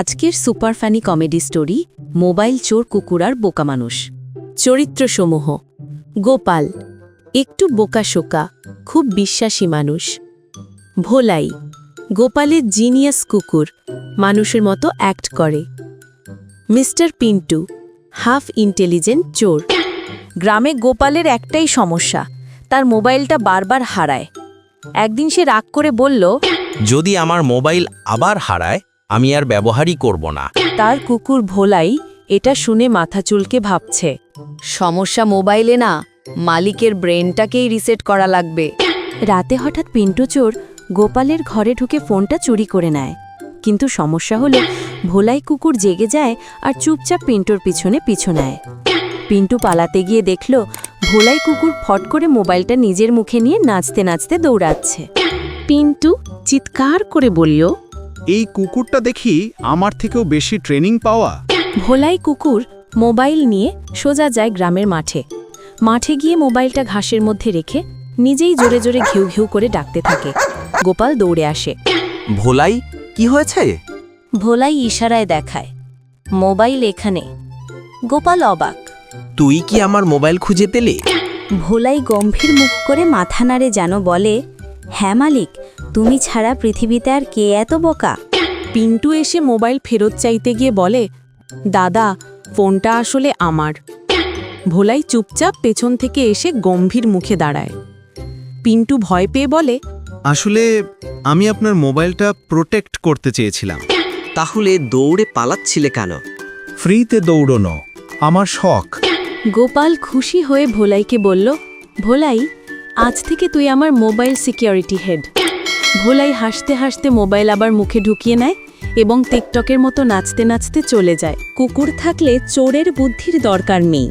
আজকের super funny comedy story, mobile চোর কুকুর আর বোকা মানুষ। চরিত্রসমূহ, গোপাল, একটু বোকাশোকা খুব বিশ্বাসী মানুষ। ভোলাই, গোপালের জিনিয়াস কুকুর, মানুষের মতো অ্যাক্ট করে। মিস্টার পিন্টু, হাফ ইন্টেলিজেন্ট চোর। গ্রামে গোপালের একটাই সমস্যা, তার মোবাইলটা বারবার হারায়। একদিন সে রাগ করে বলল, যদি আমার মোবাইল আবার হারায় আমি আর ব্যবহারই করব না। তার কুকুর ভোলাই এটা শুনে মাথা চুলকে ভাবছে। সমস্যা মোবাইলে না মালিকের ব্রেনটাকেই রিসেট করা লাগবে। রাতে হঠাৎ পিন্টু চোর গোপালের ঘরে ঢুকে ফোনটা চুরি করে নেয়। কিন্তু সমস্যা হলো ভোলাই কুকুর জেগে যায় আর চুপচাপ পিন্টুর পিছনে পিছু নেয়। পিন্টু পালাতে গিয়ে দেখল ভোলাই কুকুর ফট করে মোবাইলটা নিজের মুখে নিয়ে নাচতে নাচতে দৌড়াচ্ছে। পিন্টু চিৎকার করে বলল এই কুকুরটা দেখি আমার থেকেও বেশি ট্রেনিং পাওয়া। ভোলাই কুকুর মোবাইল নিয়ে সোজা যায় গ্রামের মাঠে। মাঠে গিয়ে মোবাইলটা ঘাসের মধ্যে রেখে নিজেই জোরে জোরে ঘিউ ঘিউ করে ডাকতে থাকে। গোপাল দৌড়ে আসে। ভোলাই কি হয়েছে? ভোলাই ইশারায় দেখায় মোবাইল এখানে। গোপাল অবাক। তুই কি আমার মোবাইল খুঁজে পেলে? ভোলাই গম্ভীর মুখ করে মাথা নাড়ে যেন বলে হ্যাঁ মালিক তুমি ছাড়া পৃথিবীতে আর কে এত বোকা? পিন্টু এসে মোবাইল ফেরত চাইতে গিয়ে বলে দাদা ফোনটা আসলে আমার। ভোলাই চুপচাপ পেছন থেকে এসে গম্ভীর মুখে দাঁড়ায়। পিন্টু ভয় পেয়ে বলে আসলে আমি আপনার মোবাইলটা প্রোটেক্ট করতে চেয়েছিলাম। তাহলে দৌড়ে পালাচ্ছিলে কেন? ফ্রিতে দৌড়নো আমার শখ। গোপাল খুশি হয়ে ভোলাইকে বলল ভোলাই আজ থেকে তুই আমার মোবাইল সিকিউরিটি হেড। ভোলাই হাসতে হাসতে মোবাইল আবার মুখে ঢুকিয়ে নেয় এবং টিকটকের মতো নাচতে নাচতে চলে যায়। কুকুর থাকলে চোরের বুদ্ধির দরকার নেই।